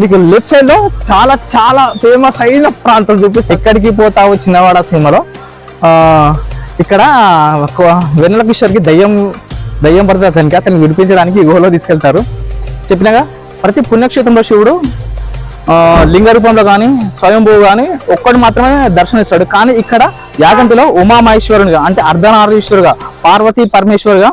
మీకు లెఫ్ట్ సైడ్లో చాలా చాలా ఫేమస్ అయిన ప్రాంతం చూపిస్తే. ఎక్కడికి పోతావు చిన్నవాడ సినిమాలో? ఇక్కడ ఒక వెన్నెల కిషోర్కి దయ్యం దయ్యం పడుతుంది అతనికి. అతన్ని విడిపించడానికి గుహలో తీసుకెళ్తారు. చెప్పినాగా ప్రతి పుణ్యక్షేత్రంలో శివుడు లింగ రూపంలో కానీ స్వయంభూ కానీ ఒక్కడు మాత్రమే దర్శనమిస్తాడు. కానీ ఇక్కడ యాగంతిలో ఉమామహేశ్వరునిగా అంటే అర్ధనారీశ్వరుగా పార్వతీ పరమేశ్వరుగా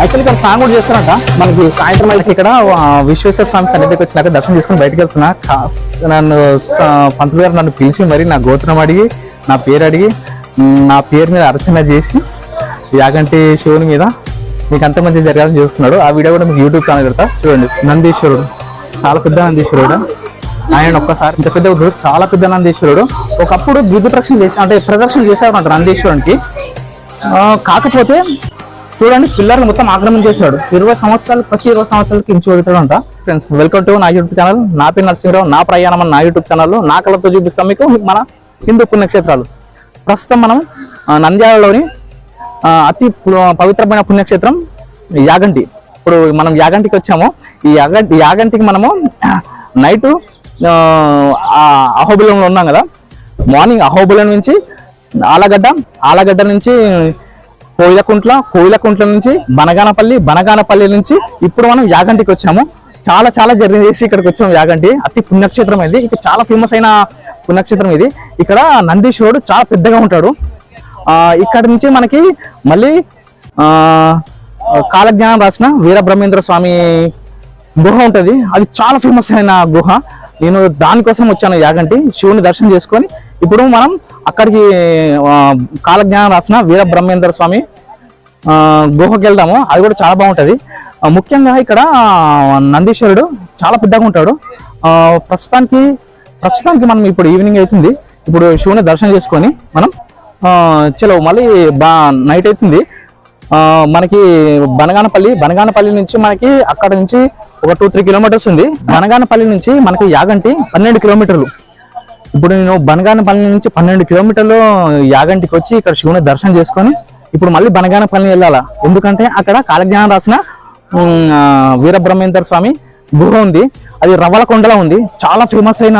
యాక్చువల్లీ ఇక్కడ స్నానం కూడా చేస్తారంట మనకి సాయంత్రం వెళ్ళి ఇక్కడ విశ్వేశ్వర స్వామి సన్నిధికి వచ్చినాక దర్శనం చేసుకుని బయటకు వెళ్తున్నా. నన్ను స- పంతులు గారు నన్ను పిలిచి మరి నా గోత్రం అడిగి నా పేరు అడిగి నా పేరు మీద అర్చన చేసి యాగంటి శివుని మీద మీకు అంత మంచి జరగాలని చూస్తున్నాడు. ఆ వీడియో కూడా మీకు యూట్యూబ్ ఛానల్ పెడతా. చూడండి నందీశ్వరుడు. చాలా పెద్ద నందీశ్వరుడు. ఆయన ఒక్కసారి ఇంత పెద్ద గురు, చాలా పెద్ద నందీశ్వరుడు. ఒకప్పుడు గిరి ప్రదక్షిణ చేసా అంటే ప్రదక్షిణ చేశారంట నందీశ్వరునికి. కాకపోతే చూడండి పిల్లర్ని మొత్తం ఆక్రమణ చేశాడు. ఇరవై సంవత్సరాలు ప్రతి ఇరవై సంవత్సరాలకి ఇంచు అంట ఫ్రెండ్స్ వెల్కమ్ టు నా యూట్యూబ్ ఛానల్ నా పేరు నరసింహరావు. నా ప్రయాణం నా యూట్యూబ్ ఛానల్లో నా కళతో చూపిస్తాం మీకు మన హిందూ పుణ్యక్షేత్రాలు. ప్రస్తుతం మనం నంద్యాలలోని అతి పవిత్రమైన పుణ్యక్షేత్రం యాగంటి. ఇప్పుడు మనం యాగంటికి వచ్చాము. ఈ యాగంటి యాగంటికి మనము నైట్ అహోబిలంలో ఉన్నాం కదా. మార్నింగ్ అహోబిలం నుంచి ఆలగడ్డ ఆలగడ్డ నుంచి కోయిలకుంట్ల కోయిలకుంట్ల నుంచి బనగానపల్లి బనగానపల్లి నుంచి ఇప్పుడు మనం యాగంటికి వచ్చాము. చాలా చాలా జర్నీ చేసి ఇక్కడికి వచ్చాము యాగంటి. అతి పుణ్యక్షేత్రం ఇది. ఇక్కడ చాలా ఫేమస్ అయిన పుణ్యక్షేత్రం ఇది. ఇక్కడ నందీశ్వరుడు చాలా పెద్దగా ఉంటాడు. ఇక్కడ నుంచి మనకి మళ్ళీ కాలజ్ఞానం రాసిన వీరబ్రహ్మేంద్ర స్వామి గుహ ఉంటుంది. అది చాలా ఫేమస్ అయిన గుహ. నేను దానికోసం వచ్చాను యాగంటి. శివుని దర్శనం చేసుకొని ఇప్పుడు మనం అక్కడికి కాలజ్ఞానం రాసిన వీర బ్రహ్మేంద్ర స్వామి గుహకి వెళ్దాము. అది కూడా చాలా బాగుంటుంది. ముఖ్యంగా ఇక్కడ నందీశ్వరుడు చాలా పెద్దగా ఉంటాడు. ప్రస్తుతానికి ప్రస్తుతానికి మనం ఇప్పుడు ఈవినింగ్ అవుతుంది. ఇప్పుడు శివుని దర్శనం చేసుకొని మనం చలో మళ్ళీ బా నైట్ అవుతుంది. మనకి బనగానపల్లి బనగానపల్లి నుంచి మనకి అక్కడ నుంచి ఒక టూ త్రీ కిలోమీటర్స్ ఉంది. బనగానపల్లి నుంచి మనకి యాగంటి పన్నెండు కిలోమీటర్లు ఇప్పుడు నేను బనగానపల్లి నుంచి పన్నెండు కిలోమీటర్లు యాగంటికి వచ్చి ఇక్కడ శివుని దర్శనం చేసుకొని ఇప్పుడు మళ్ళీ బనగానపల్లి వెళ్ళాలా? ఎందుకంటే అక్కడ కాలజ్ఞానం రాసిన వీరబ్రహ్మేంద్ర స్వామి గుహ ఉంది. అది రవ్వలకొండలో ఉంది. చాలా ఫేమస్ అయిన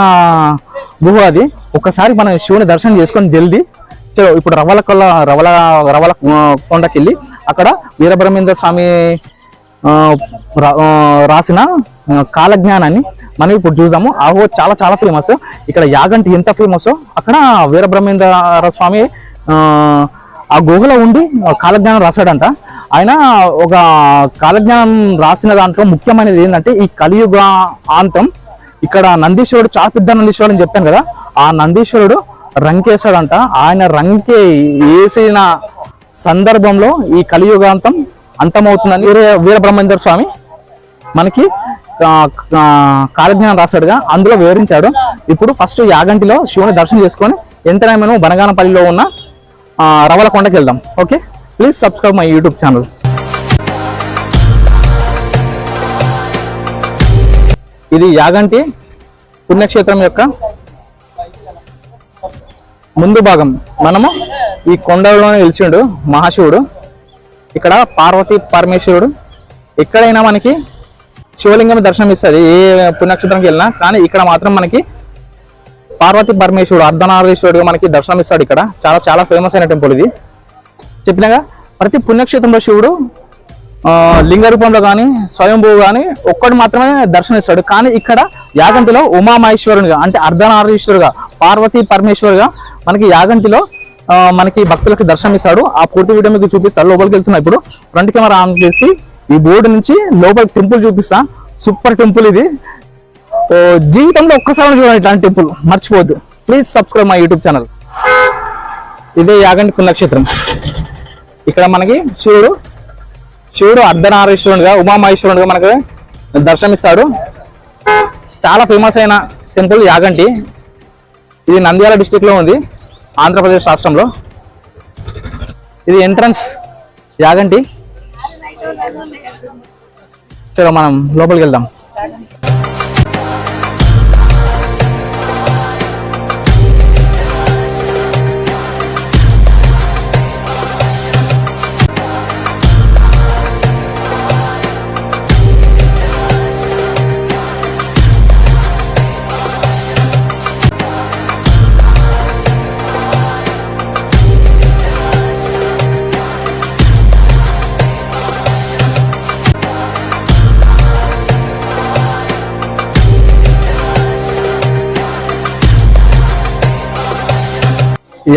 గుహ అది. ఒకసారి మనం శివుని దర్శనం చేసుకొని జల్దీ సో ఇప్పుడు రవల కొల్ల రవల రవల ఆ, కొండకి వెళ్ళి అక్కడ వీరబ్రహ్మేంద్ర స్వామి రాసిన కాలజ్ఞానాన్ని మనం ఇప్పుడు చూసాము ఆ చాలా చాలా ఫేమస్ ఇక్కడ యాగంటి ఎంత ఫేమస్ అక్కడ వీరబ్రహ్మేంద్ర స్వామి ఆ, ఆ గుహలో ఉండి కాలజ్ఞానం రాశాడంట. ఆయన ఒక కాలజ్ఞానం రాసిన దాంట్లో ముఖ్యమైనది ఏంటంటే ఈ కలియుగ ఆంతం ఇక్కడ నందీశ్వరుడు చాలా పెద్ద నందీశ్వరుడు అని చెప్పాను కదా. ఆ నందీశ్వరుడు రంకేశాడంట. ఆయన రంకే వేసిన సందర్భంలో ఈ కలియుగాంతం అంతమవుతుందని వీర వీరబ్రహ్మేంద్ర స్వామి మనకి కాలజ్ఞానం రాశాడుగా. అందులో వివరించాడు. ఇప్పుడు ఫస్ట్ యాగంటిలో శివుని దర్శనం చేసుకొని ఎంతనే మేము బనగానపల్లిలో ఉన్న రవలకొండకి వెళ్దాం okay? Please subscribe my YouTube channel ఇది యాగంటి పుణ్యక్షేత్రం యొక్క ముందు భాగం మనము ఈ కొండలోనే నిలిచిండు మహాశివుడు. ఇక్కడ పార్వతి పరమేశ్వరుడు. ఎక్కడైనా మనకి శివలింగం దర్శనం ఇస్తుంది ఏ పుణ్యక్షేత్రంకి వెళ్ళినా కానీ ఇక్కడ మాత్రం మనకి పార్వతి పరమేశ్వరుడు అర్ధనారీశ్వరుడు మనకి దర్శనం ఇస్తాడు ఇక్కడ. చాలా చాలా ఫేమస్ అయిన టెంపుల్ ఇది. చెప్పినగా ప్రతి పుణ్యక్షేత్రంలో శివుడు లింగ రూపంలో కానీ స్వయంభూ కానీ ఒక్కడు మాత్రమే దర్శనమిస్తాడు కానీ ఇక్కడ యాగంటిలో ఉమామహేశ్వరునిగా అంటే అర్ధనారీశ్వరుగా పార్వతీ పరమేశ్వరుగా మనకి యాగంటిలో మనకి భక్తులకు దర్శనమిస్తాడు. ఆ పూర్తి వీడియో మీకు చూపిస్తాను లోపలికి వెళ్తున్నా ఇప్పుడు. ఫ్రంట్ కెమెరా ఆన్ చేసి ఈ బోర్డు నుంచి లోపల టెంపుల్ చూపిస్తా. సూపర్ టెంపుల్ ఇది. జీవితంలో ఒక్కసారి చూడండి ఇట్లాంటి టెంపుల్. మర్చిపోవద్దు. Please subscribe my YouTube channel ఇదే యాగంటి పుణ్యక్షేత్రం. ఇక్కడ మనకి శివుడు శివుడు అర్ధనారీశ్వరుడుగా ఉమామహేశ్వరుడుగా మనకు దర్శనమిస్తాడు. చాలా ఫేమస్ అయిన టెంపుల్ యాగంటి. ఇది నంద్యాల డిస్టిక్లో ఉంది ఆంధ్రప్రదేశ్ రాష్ట్రంలో. ఇది ఎంట్రన్స్ యాగంటి. చలో మనం లోపలికి వెళ్దాం.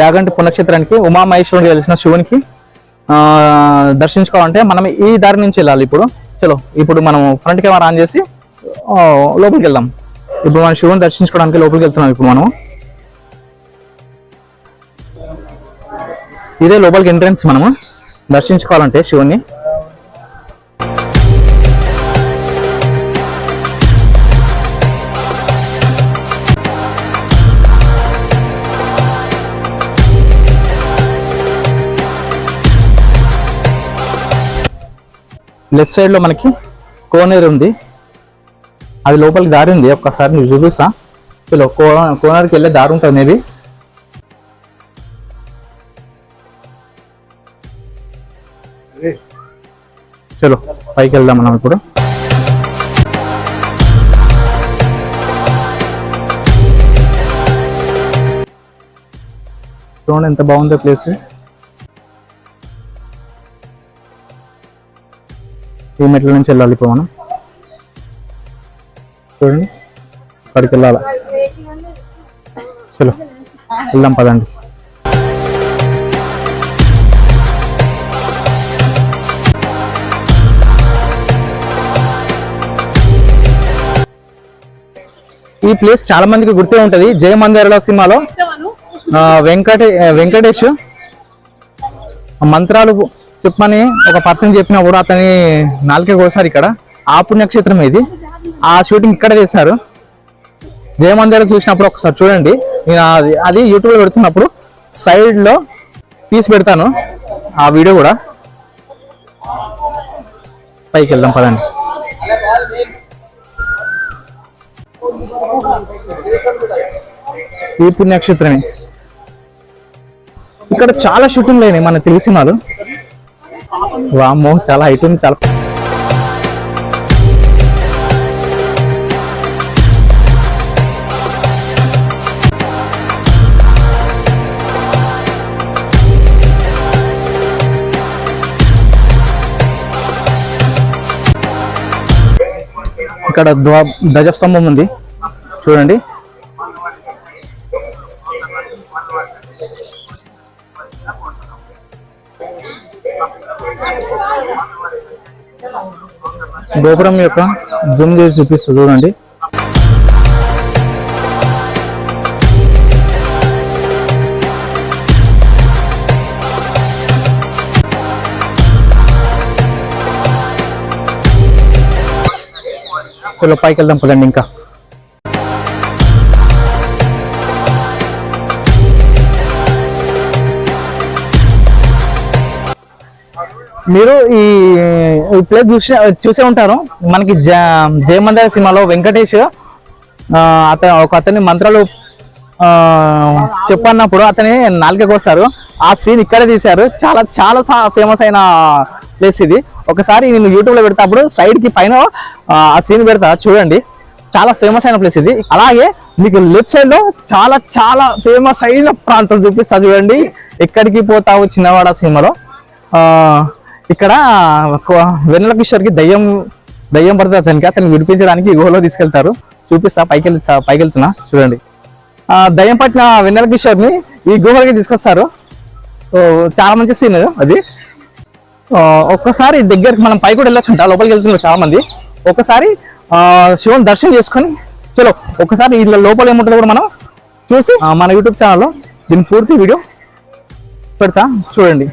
యాగంటి పుణ్యక్షేత్రానికి ఉమామహేశ్వరుడు తెలిసిన శివునికి దర్శించుకోవాలంటే మనం ఈ దారి నుంచి వెళ్ళాలి ఇప్పుడు. చలో ఇప్పుడు మనం ఫ్రంట్ కెమెరా ఆన్ చేసి లోపలికి వెళ్దాం. ఇప్పుడు మనం శివుని దర్శించుకోవడానికి లోపలికి వెళ్తున్నాం ఇప్పుడు మనం ఇదే లోపలికి ఎంట్రన్స్ మనము. దర్శించుకోవాలంటే శివుని లెఫ్ట్ సైడ్లో మనకి కోనేరు ఉంది. అది లోపలికి దారి ఉంది. ఒక్కసారి నీకు చూపిస్తా. చలో కో కోనేరుకి వెళ్ళే దారి ఉంటుంది మేబీ చలో పైకి వెళ్దాం మనం ఇప్పుడు. చూడండి ఎంత బాగుందో ప్లేస్. ఈ మెట్ల నుంచి వెళ్ళాలి ఇప్పుడు మనం. చూడండి. అక్కడికి వెళ్ళాలి? చలో వెళ్దాం పదండి. ఈ ప్లేస్ చాలా మందికి గుర్తే ఉంటది. జయ మందిరలో సినిమాలో వెంకటే వెంకటేష్ మంత్రాలు చెప్పమని ఒక పర్సన్ చెప్పినప్పుడు అతని నాలుకే కోసారు ఇక్కడ. ఆ పుణ్యక్షేత్రం ఇది. ఆ షూటింగ్ ఇక్కడ చేశారు. జయమందిరం చూసినప్పుడు ఒకసారి చూడండి. నేను అది- అది యూట్యూబ్లో పెడుతున్నప్పుడు సైడ్లో తీసి పెడతాను. ఆ వీడియో కూడా. పైకి వెళ్దాం పదండి. ఈ పుణ్యక్షేత్రమే. ఇక్కడ చాలా షూటింగ్లు అయినాయి మన తెలుగు సినిమాలు వామ్మో చాలా హైట్ ఉంది చాలా. ఇక్కడ ధ్వ ధ్వజస్తంభం ఉంది. చూడండి. గోపురం యొక్క జూమ్ చేసి చూపిస్తూ చూడండి. చలో పైకి వెళ్దాం పదండి ఇంకా. మీరు ఈ ఈ ప్లేస్ చూసే చూసే ఉంటారు. మనకి జ జయమందర సినిమాలో వెంకటేష్ అతను ఒక అతని మంత్రాలు చెప్పన్నప్పుడు అతని నాలుక కోస్తారు ఆ సీన్ ఇక్కడే తీశారు. చాలా చాలా ఫేమస్ అయిన ప్లేస్ ఇది. ఒకసారి నేను యూట్యూబ్లో పెడతాప్పుడు పైన ఆ, సీన్ పెడతా. చూడండి. చాలా ఫేమస్ అయిన ప్లేస్ ఇది. అలాగే మీకు లెఫ్ట్ సైడ్లో చాలా చాలా ఫేమస్ అయిన ప్రాంతం చూపిస్తా చూడండి. ఎక్కడికి పోతావు చిన్నవాడ సినిమాలో? ఇక్కడ వెన్నెల కిషోర్కి దయ్యం దయ్యం పడుతుంది అతనికి. అతను విడిపించడానికి ఈ గుహలో తీసుకెళ్తారు. చూపిస్తా పైకి వెళ్తా పైకి వెళ్తున్నా చూడండి దయ్యం పట్టిన వెన్నెల కిషోర్ని ఈ గుహలకి తీసుకొస్తారు. చాలా మంచి సీన్ అది. ఒక్కసారి దగ్గరికి మనం పైకి కూడా వెళ్ళొచ్చు ఉంటా లోపలికి వెళ్తున్నారు చాలా మంది. ఒకసారి శివుని దర్శనం చేసుకొని చలో ఒకసారి ఇలా లోపల ఏముంటుందో కూడా మనం చూసి మన యూట్యూబ్ ఛానల్లో దీని పూర్తి వీడియో పెడతా. చూడండి.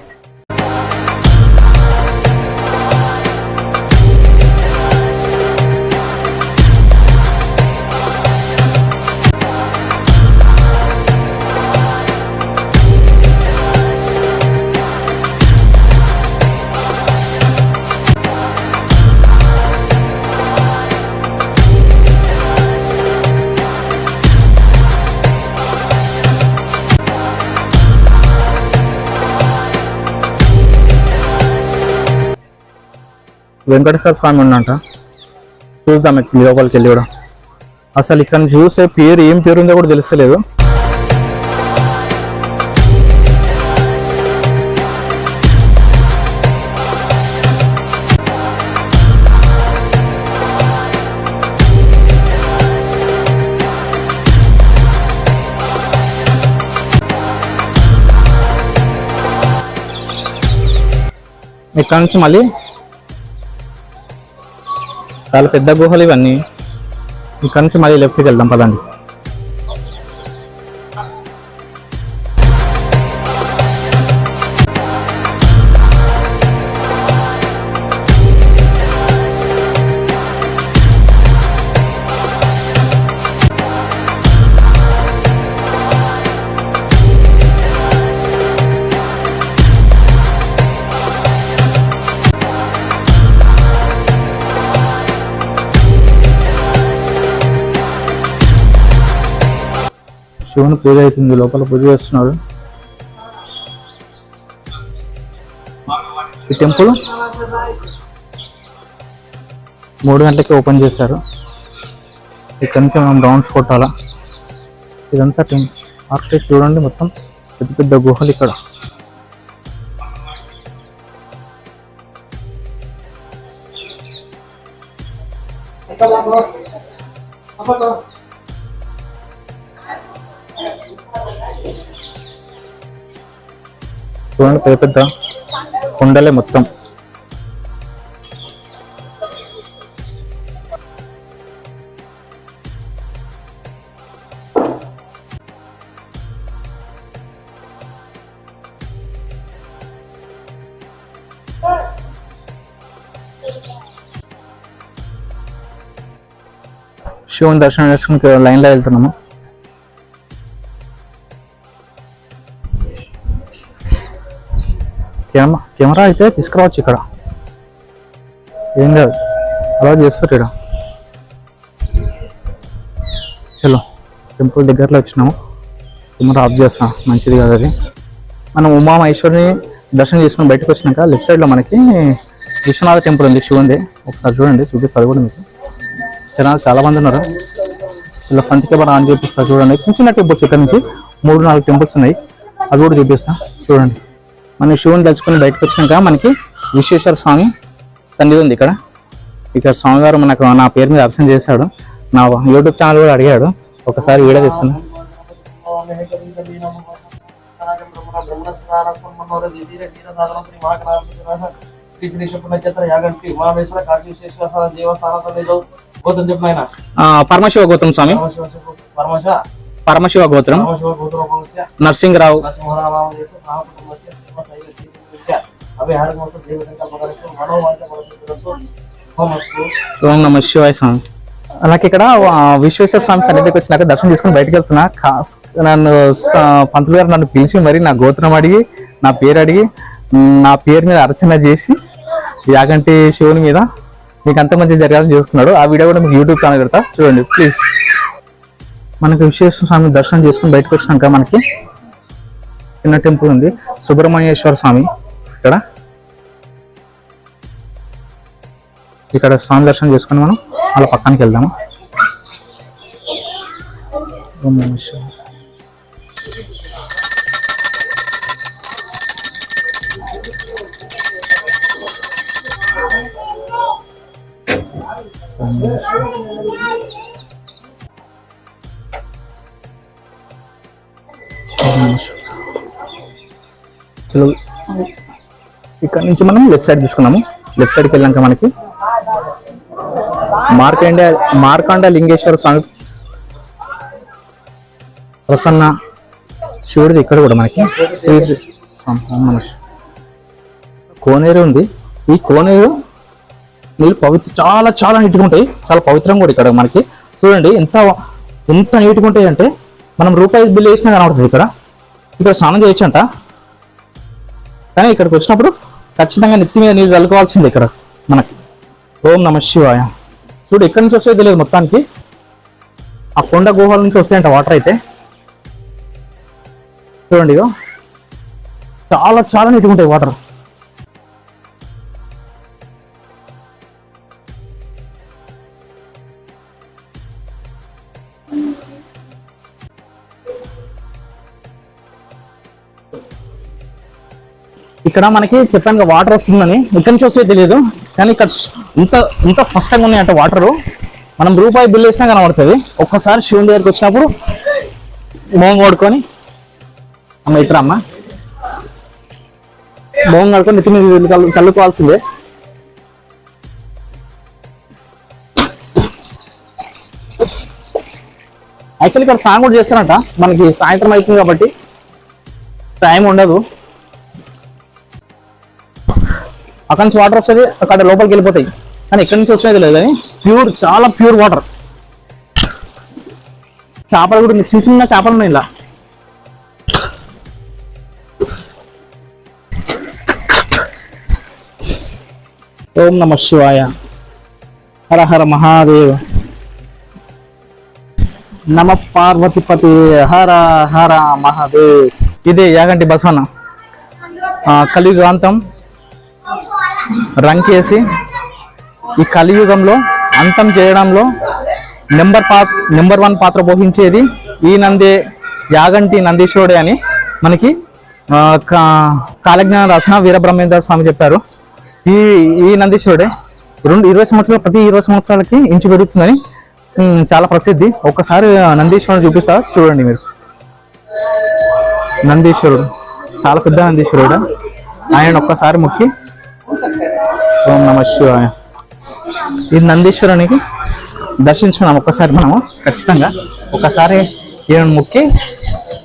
వెంకటేశ్వర స్వామి ఉన్నట చూద్దాం లోపలికి వెళ్ళి కూడా. అసలు ఇక్కడ చూసే పేరు ఏం పేరు ఉందో కూడా తెలుస్తలేదు. ఇక్కడ నుంచి మళ్ళీ చాలా పెద్ద గుహలు ఇవన్నీ. ఇక్కడ నుంచి మళ్ళీ లెఫ్ట్కి వెళ్దాం పదండి. పూజ అవుతుంది లోపల పూజ చేస్తున్నారు. ఈ టెంపుల్ మూడు గంటలకి ఓపెన్ చేశారు. ఇక్కడ నుంచి మనం రౌండ్స్ కొట్టాలా? ఇదంతా టెంపుల్ ఆర్కిటెక్ట్ చూడండి మొత్తం పెద్ద పెద్ద గుహలు ఇక్కడ. చూడండి పెద్ద పెద్ద కొండలే మొత్తం. శివుని దర్శనం చేసుకుని లైన్లో వెళ్తున్నాము. కెమెరా అయితే తీసుకురావచ్చు ఇక్కడ. ఏం లేదు. అలా చేస్తారు ఇక్కడ. చలో టెంపుల్ దగ్గరలో వచ్చినాము. కెమెరా ఆఫ్ చేస్తా మంచిది కాదు అది. మనం ఉమా మహేశ్వరిని దర్శనం చేసుకుని బయటకు వచ్చినాక లెఫ్ట్ సైడ్లో మనకి విశ్వనాథ టెంపుల్ ఉంది శివుంది ఒకసారి చూడండి చూపిస్తారు కూడా మీకు. జనాలు చాలామంది ఉన్నారు. ఇలా ఫ్రంట్కి కెమెరా ఆన్ చూపిస్తా చూడండి. చిన్న చిన్న టెంపుల్స్ ఇక్కడ నుంచి మూడు నాలుగు టెంపుల్స్ ఉన్నాయి. అది కూడా చూపిస్తా చూడండి. మనం శివుని తలుచుకొని బయటకు వచ్చినాక మనకి విశ్వేశ్వర స్వామి సన్నిధి ఉంది ఇక్కడ. ఇక్కడ స్వామివారు మనకు నా పేరు మీద దర్శనం చేశాడు. నా యూట్యూబ్ ఛానల్ కూడా అడిగాడు. ఒకసారి వీడియో తీస్తున్నా. శ్రీ శ్రీ నక్షత్ర యాగంటి ఉమామేశ్వర కాశీ విశ్వేశ్వర దేవస్థాన సన్నిధిలో గోత్రం చెప్పిన ఆయన ఆ, పరమశివ గోత్రం స్వామి. పరమశివ. పరమశ పరమశివ గోత్రం నరసింహరావు. ఓం నమ శివాయ స్వామి. నాకు ఇక్కడ విశ్వేశ్వర స్వామి సన్నిధికి వచ్చినాక దర్శనం చేసుకుని బయటకు వెళ్తున్నా. కాస్- నన్ను స- పంతులు గారు నన్ను పిలిచి మరి నా గోత్రం అడిగి నా పేరు అడిగి నా పేరు మీద అర్చన చేసి యాగంటి శివుని మీద మీకు అంత మంచి జరగాలని చూసుకున్నాడు ఆ వీడియో కూడా మీకు యూట్యూబ్ ఛానల్ పెడతా. చూడండి ప్లీజ్ మనకి విశ్వేశ్వర స్వామి దర్శనం చేసుకుని బయటకు వచ్చినాక మనకి. చిన్న టెంపుల్ ఉంది. సుబ్రహ్మణ్యేశ్వర స్వామి ఇక్కడ. ఇక్కడ స్వామి దర్శనం చేసుకుని మనం అలా పక్కనకి వెళ్దాము? Thank you. ఇక్కడ నుంచి మనం లెఫ్ట్ సైడ్ తీసుకున్నాము. లెఫ్ట్ సైడ్కి వెళ్ళాక మనకి మార్కండ మార్కాండ లింగేశ్వర స్వామి ప్రసన్న శివుడిది ఇక్కడ కూడా మనకి. శ్రీ శ్రీ కోనేరు ఉంది. ఈ కోనేరు నీళ్ళు పవిత్ర చాలా చాలా నీట్గా ఉంటాయి. చాలా పవిత్రంగా కూడా ఇక్కడ మనకి. చూడండి ఎంత ఎంత నీట్గా ఉంటాయి అంటే మనం రూపాయి బిల్ వేసినా కనబడుతుంది ఇక్కడ. ఇక్కడ స్నానం చేయొచ్చు అంట కానీ ఇక్కడికి వచ్చినప్పుడు ఖచ్చితంగా నెత్తి మీద నీళ్ళు చల్లుకోవాల్సింది ఇక్కడ మనకి. ఓం నమ శివాయ. చూడు ఎక్కడి నుంచి వస్తాయో తెలియదు మొత్తానికి. ఆ కొండ గుహల నుంచి వస్తాయంట వాటర్ అయితే. చూడండి ఇగో. చాలా చాలా నీట్గా ఉంటాయి వాటర్. ఇక్కడ మనకి చెప్పాను వాటర్ వస్తుందని. ఇక్కడ నుంచి వస్తే తెలియదు కానీ ఇక్కడ ఇంత ఇంత స్పష్టంగా ఉన్నాయంట వాటరు మనం రూపాయి బిల్ వేసినా కనబడుతుంది. ఒక్కసారి శివుని దగ్గరికి వచ్చినప్పుడు మోం కొడుకొని అమ్మ ఇట్రా అమ్మ మొహం కడుకొని నెత్తి మీద చల్లుకోవాల్సిందే. యాక్చువల్లీ ఇక్కడ స్నానం కూడా చేస్తారంట. మనకి సాయంత్రం అవుతుంది కాబట్టి టైం ఉండదు. అక్కడి నుంచి వాటర్ వస్తుంది అక్కడ లోపలికి వెళ్ళిపోతాయి. కానీ ఎక్కడి నుంచి వచ్చేది లేదు కానీ ప్యూర్ చాలా ప్యూర్ వాటర్ చేపలు కూడా చిన్న చిన్న చేపలు ఉన్నాయి ఇలా. ఓం నమ శివాయ. హర హర మహాదేవ్. నమ పార్వతిపతి. హర హర మహాదేవ్. ఇదే యాగంటి బసవన్న. ఆ, కలియుగాంతం రంకేసి ఈ కలియుగంలో అంతం చేయడంలో నెంబర్ పా నెంబర్ వన్ పాత్ర పోషించేది ఈ నందే యాగంటి నందీశ్వరుడే అని మనకి కా- కాలజ్ఞాన రాసిన వీరబ్రహ్మేంద్ర స్వామి చెప్పారు. ఈ ఈ నందీశ్వరుడే రెండు ఇరవై సంవత్సరాలు ప్రతి ఇరవై సంవత్సరాలకి ఇంచు పెరుగుతుందని చాలా ప్రసిద్ధి. ఒక్కసారి నందీశ్వరుడు చూపిస్తారు చూడండి మీరు. నందీశ్వరుడు చాలా పెద్ద నందీశ్వరుడు. ఆయన ఒక్కసారి ముక్కి ఓం నమ శివాయ. ఈ నందీశ్వరునికి దర్శించుకున్నాం ఒక్కసారి మనము ఖచ్చితంగా. ఒకసారి ఈయన ముక్కి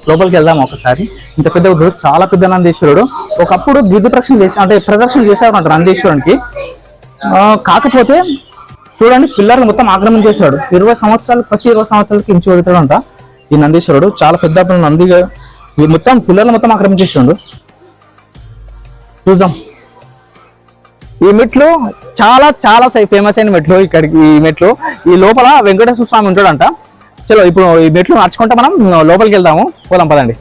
లోపలికి వెళ్దాం ఒకసారి ఇంత పెద్ద చాలా పెద్ద నందీశ్వరుడు. ఒకప్పుడు గిద్దు ప్రదక్షిణ చేసి అంటే ప్రదర్శన చేశాడు నందీశ్వరునికి. కాకపోతే చూడండి పిల్లర్లు మొత్తం ఆక్రమణ చేశాడు. ఇరవై సంవత్సరాలు ప్రతి ఇరవై సంవత్సరాలకి ఇంచు పెడతాడంట ఈ నందీశ్వరుడు. చాలా పెద్ద నందిగా ఈ మొత్తం పిల్లర్లు మొత్తం ఆక్రమించేసాడు చూద్దాం. ఈ మెట్లు చాలా చాలా ఫేమస్ అయిన మెట్లు ఇక్కడికి ఈ మెట్లు ఈ లోపల వెంకటేశ్వర స్వామి ఉంటాడంట. చలో ఇప్పుడు ఈ మెట్లు నడుచుకుంటే మనం లోపలికి వెళ్దాము. పోదాం పదండి.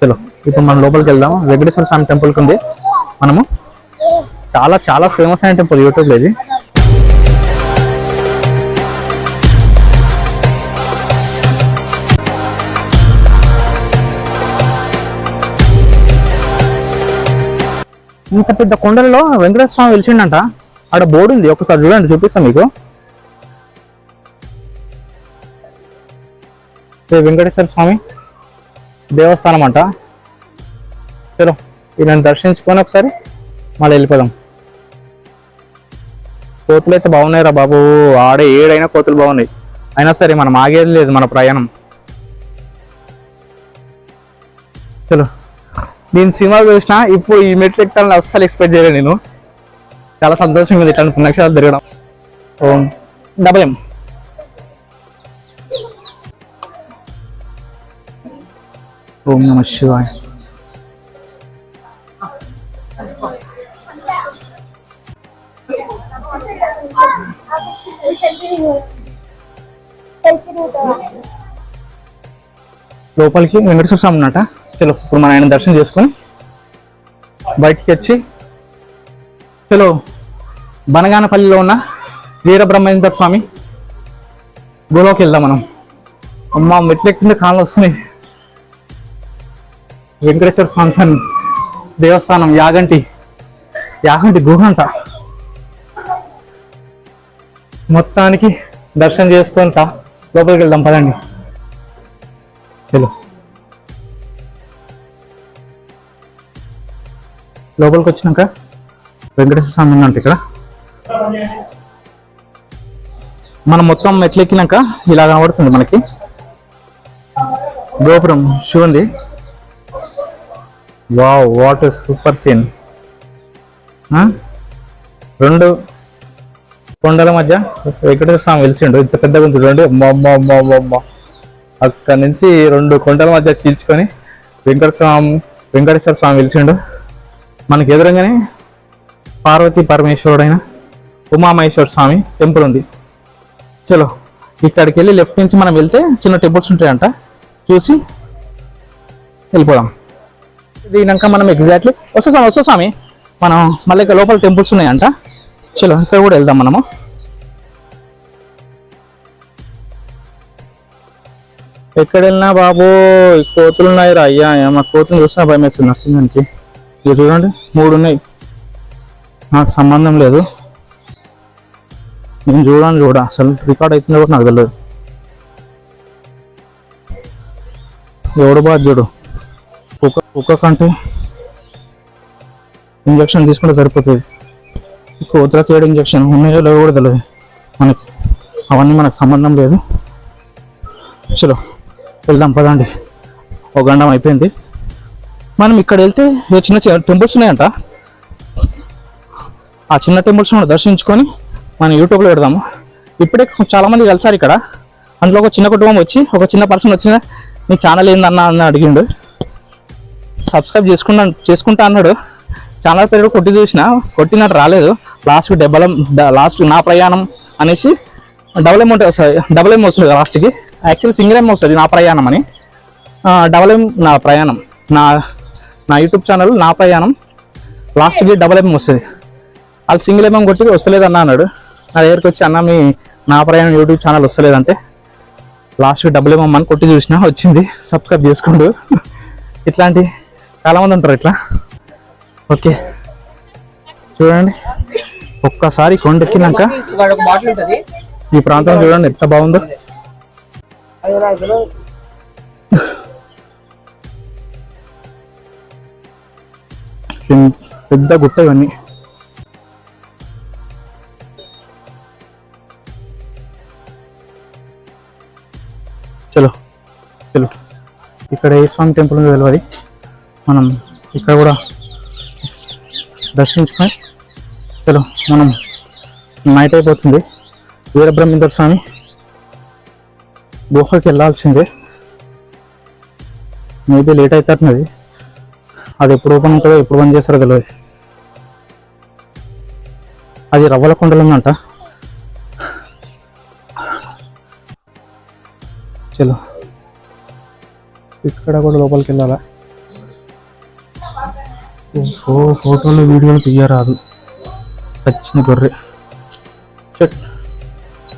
చలో ఇప్పుడు మనం లోపలికి వెళ్దాము. వెంకటేశ్వర స్వామి టెంపుల్కి ఉంది. మనము చాలా చాలా ఫేమస్ అయిన టెంపుల్ యూట్యూబ్లో ఇది. ఇంత పెద్ద కొండలలో వెంకటేశ్వర స్వామి వెలిసిండంట ఆడ బోర్డు ఉంది ఒకసారి చూడండి చూపిస్తాను మీకు. వెంకటేశ్వర స్వామి దేవస్థానం అంట. చలో ఈయన దర్శించుకొని ఒకసారి మళ్ళీ వెళ్ళిపోదాం. కోతులు అయితే బాగున్నాయి రా బాబు. ఆడే ఏడైనా కోతులు బాగున్నాయి. అయినా సరే మనం ఆగేది లేదు మన ప్రయాణం. చలో. నేను సినిమా చూసిన ఇప్పుడు ఈ మెట్లు ఎక్కాలని అస్సలు ఎక్స్పెక్ట్ చేయలేదు నేను. చాలా సంతోషంగా ఉంది ఇట్లాంటి పుణ్యక్షాలు తిరగడం. ఓం. డబల్ ఎం ఓం నమ శివాయ. లోపలికి వెంకటేశ్వర స్వామి ఉన్నట. చలో ఇప్పుడు మన ఆయన దర్శనం చేసుకొని బయటికి వచ్చి చలో బనగానపల్లిలో ఉన్న వీరబ్రహ్మేంద్ర స్వామి గులోకి వెళ్దాం మనం. అమ్మ మెట్లు కాళ్ళు వస్తున్నాయి. వెంకటేశ్వర స్వామి సన్ దేవస్థానం యాగంటి యాగంటి గుహ అంట. మొత్తానికి దర్శనం చేసుకుంటా లోపలికి వెళ్దాం పదండి. చలో. లోపలికి వచ్చినాక వెంకటేశ్వర స్వామి ఉందంట ఇక్కడ. మనం మొత్తం మెట్లెక్కినాక ఇలా కనబడుతుంది మనకి. గోపురం చూడండి వావ్ వాట్ సూపర్ సీన్ రెండు కొండల మధ్య వెంకటేశ్వర స్వామి వెలిసిండు. ఇంత పెద్ద గుంతు చూడండి అమ్మ అక్కడి అక్కడ నుంచి రెండు కొండల మధ్య చీల్చుకొని వెంకట స్వామి వెంకటేశ్వర స్వామి వెలిసిండు. మనకి ఎదురుగానే పార్వతీ పరమేశ్వరుడైన ఉమామహేశ్వర స్వామి టెంపుల్ ఉంది. చలో ఇక్కడికి వెళ్ళి లెఫ్ట్ నుంచి మనం వెళ్తే చిన్న టెంపుల్స్ ఉంటాయంట. చూసి వెళ్ళిపోదాం. దీనాక మనం ఎగ్జాక్ట్లీ వస్తా స్వామి వస్తా స్వామి. మనం మళ్ళీ ఇక్కడ లోపల టెంపుల్స్ ఉన్నాయంట. చలో ఇక్కడ కూడా వెళ్దాం మనము. ఎక్కడ వెళ్ళినా బాబు కోతులు ఉన్నాయి రా అయ్యా మా కోతులు చూసినా భయం వేస్తుంది నర్సింగానికి ఇది చూడండి మూడు ఉన్నాయి నాకు సంబంధం లేదు. నేను చూడని చూడ అసలు రికార్డ్ అవుతుందో కూడా నాకు తెలియదు ఎవడు బాధ్యుడు కుక్క కుక్క కంటే ఇంజక్షన్ తీసుకుంటే సరిపోతుంది. కోతులకు ఏడు ఇంజక్షన్ ఉన్నాయో లేవో కూడా తెలియదు మనకి అవన్నీ మనకు సంబంధం లేదు. చలో వెళ్దాం పదండి. ఒక గండం అయిపోయింది. మనం ఇక్కడ వెళ్తే చిన్న చిన్న టెంపుల్స్ ఉన్నాయంట. ఆ చిన్న టెంపుల్స్ కూడా దర్శించుకొని మనం యూట్యూబ్లో పెడదాము. ఇప్పుడే చాలామంది కలిసారు ఇక్కడ. అందులో ఒక చిన్న కుటుంబం వచ్చి ఒక చిన్న పర్సన్ వచ్చిన నీ ఛానల్ ఏందన్నా? అని అడిగిండు. సబ్స్క్రైబ్ చేసుకున్నా చేసుకుంటా అన్నాడు. ఛానల్ పేరు కొట్టి చూసిన కొట్టినట్టు రాలేదు. లాస్ట్ డబల్ లాస్ట్ నా ప్రయాణం అనేసి డబుల్ ఎం ఉంటుంది వస్తుంది డబుల్ ఎం వస్తుంది లాస్ట్కి యాక్చువల్లీ సింగిల్ ఎం వస్తుంది నా ప్రయాణం అని. డబుల్ ఎం నా ప్రయాణం. నా నా యూట్యూబ్ ఛానల్ నా ప్రయాణం. లాస్ట్కి డబుల్ ఎం వస్తుంది. వాళ్ళు సింగిల్ ఎంఎం కొట్టి వస్తలేదు అన్న అన్నాడు. నా దగ్గరికి వచ్చి అన్న మీ నా ప్రయాణం యూట్యూబ్ ఛానల్ వస్తలేదంటే లాస్ట్ డబుల్ ఎంఎం అని కొట్టి చూసినా వచ్చింది. సబ్స్క్రైబ్ చేసుకోండు. ఇట్లాంటి చాలామంది ఉంటారు ఇట్లా. ఓకే. చూడండి. ఒక్కసారి కొండెక్కినాక ఈ ప్రాంతం చూడండి ఎంత బాగుందో. పెద్ద గుట్ట ఇవన్నీ. చలో చలో. ఇక్కడ ఏ స్వామి టెంపుల్ ఉందో తెలియదు మనం ఇక్కడ కూడా దర్శించుకొని చలో మనం నైట్ అయిపోతుంది. వీరబ్రహ్మేంద్ర స్వామి గుహకి వెళ్ళాల్సిందే. మేబీ లేట్ అవుతున్నది అది ఎప్పుడు ఓపెన్ ఉంటుందో ఎప్పుడు బంద్ చేస్తారో తెలియదు అది రవ్వల కొండలు ఉందంట చలో. ఇక్కడ కూడా లోపలికి వెళ్ళాలా ఫోటోలు వీడియోలు తీయరాదు. వచ్చిన గొర్రె.